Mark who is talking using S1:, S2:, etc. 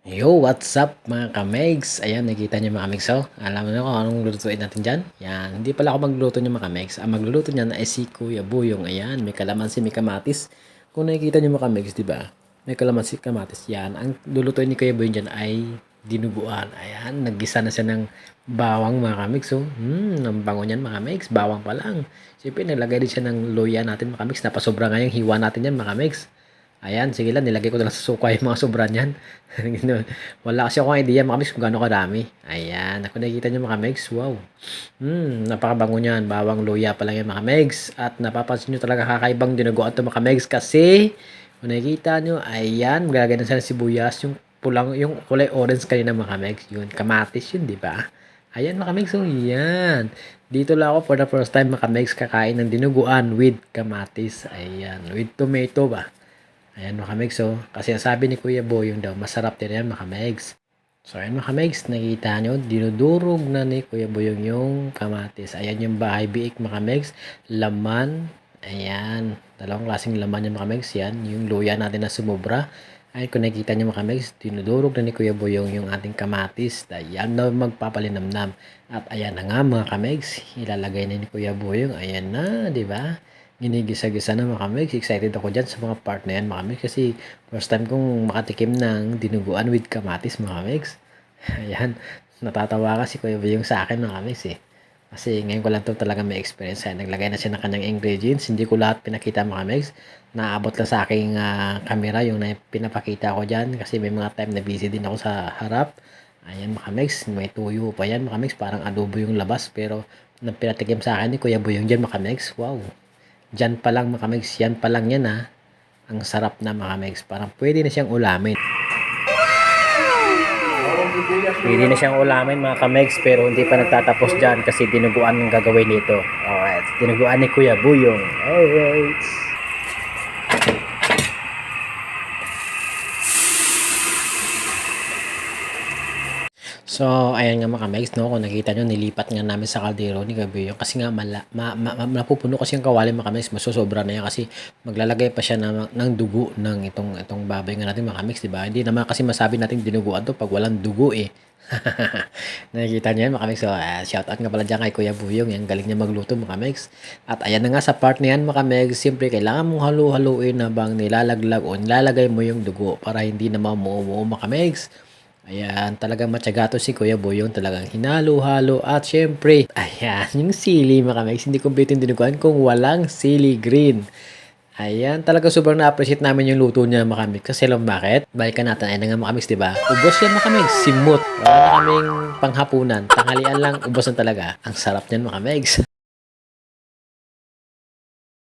S1: Yo, what's up mga kamegs? Ayan, nakita niyo mga kamegs, oh. Alam niyo kung anong lulutuin natin dyan? Yan, hindi pala ako magluluto niyo mga kamegs. Ang magluluto niyan ay si Kuya Buyong. Ayan, may kalamansi, may kamatis. Kung nakikita niyo mga kamegs, di ba? May kalamansi, kamatis. Yan, ang lulutuin ni Kuya Buyong dyan ay dinuguan. Ayan, naggisa na siya ng bawang mga kamegs, oh. Hmm, ang bango niyan mga kamegs. Bawang pa lang. Siyempre, nilagay din siya ng luya natin mga kamegs. Napasobra nga yung hiwa natin yan mga kamegs. Ayan, sige lang, nilagay ko na lang sa suka yung mga sobra niyan. Wala kasi akong idea mga mix kung gaano karami. Ayan, ako nakikita niyo mga mix, wow. Hmm, napakabango niyan, bawang luya pa lang yan mga mix. At napapansin niyo talaga kakaibang dinuguan to mga mix kasi kung nakikita niyo, ayan, maglalagay na siya ng sibuyas, yung pulang, yung kulay orange kanina mga mix, yun, kamatis yun, di ba? Ayan mga mix, oh, yan. Dito lang ako for the first time mga mix kakain ng dinuguan with kamatis. Ayan, with tomato ba? Ayan mga megs, oh. Kasi sabi ni Kuya Boyong daw, masarap din yan mga. So ayan mga megs, nakita nyo, dinudurog na ni Kuya Boyong yung kamatis. Ayan yung bahay biik mga laman, ayan, dalawang klaseng laman yung mga megs, yan, yung luya natin na sumubra. Ay, kung nakikita nyo mga dinudurog na ni Kuya Boyong yung ating kamatis. Ayan na magpapalinamnam. At ayan na nga mga kamegs, ilalagay na ni Kuya Boyong. Ayan na, di ba? Ginigisa-gisa na mga kamigs. Excited ako dyan sa mga part na yan mga kamigs kasi first time kong makatikim ng dinuguan with kamatis mga kamigs. Ayan, natatawa kasi Kuya yung sa akin mga kamigs eh. Kasi ngayon ko lang to talaga may experience. Ayan, naglagay na siya ng kanyang ingredients. Hindi ko lahat pinakita mga kamigs. Naabot lang sa aking uh, camera yung na pinapakita ko dyan kasi may mga time na busy din ako sa harap. Ayan mga kamigs, may tuyo pa yan mga kamigs. Parang adobo yung labas pero nang sa akin ni Kuya Buyong dyan mga kamigs. Wow, Diyan pa lang mga kamigs, yan pa lang yan ha. Ang sarap na mga kamigs. Parang pwede na siyang ulamin. Pwede na siyang ulamin mga kamigs pero hindi pa nagtatapos dyan kasi dinuguan ang gagawin nito. Alright, dinuguan ni Kuya Buyong. Alright. So, ayan nga mga kamigs, no? Kung nakita nyo, nilipat nga namin sa kaldero ni Gabriel. Kasi nga, mala, ma, ma, ma, napupuno kasi yung kawali mga kamigs. Masusobra na yan kasi maglalagay pa siya ng, ng dugo ng itong, itong baboy nga natin mga kamigs, di ba? Hindi naman kasi masabi natin dinuguan to pag walang dugo eh. Nakikita niyo yan mga kamigs. So, uh, shout out nga pala dyan kay Kuya Buyong. Yan, galing niya magluto mga kamigs. At ayan na nga sa part na yan mga kamigs. Siyempre, kailangan mong halu-haluin na bang nilalaglag o nilalagay mo yung dugo para hindi na mamuo mga kamigs. Ayan, talagang matyaga to si Kuya Boyong. Talagang hinalo-halo. At syempre, ayan, yung sili mga kamigs. Hindi complete yung dinuguan kung walang sili green. Ayan, talaga sobrang na-appreciate namin yung luto niya mga kamigs. Kasi alam bakit? Balikan natin. Ayan na nga mga kamigs, diba? Ubos yan mga kamigs. Simut. Wala na kaming panghapunan. Tanghalian lang, ubos na talaga. Ang sarap niyan mga kamigs.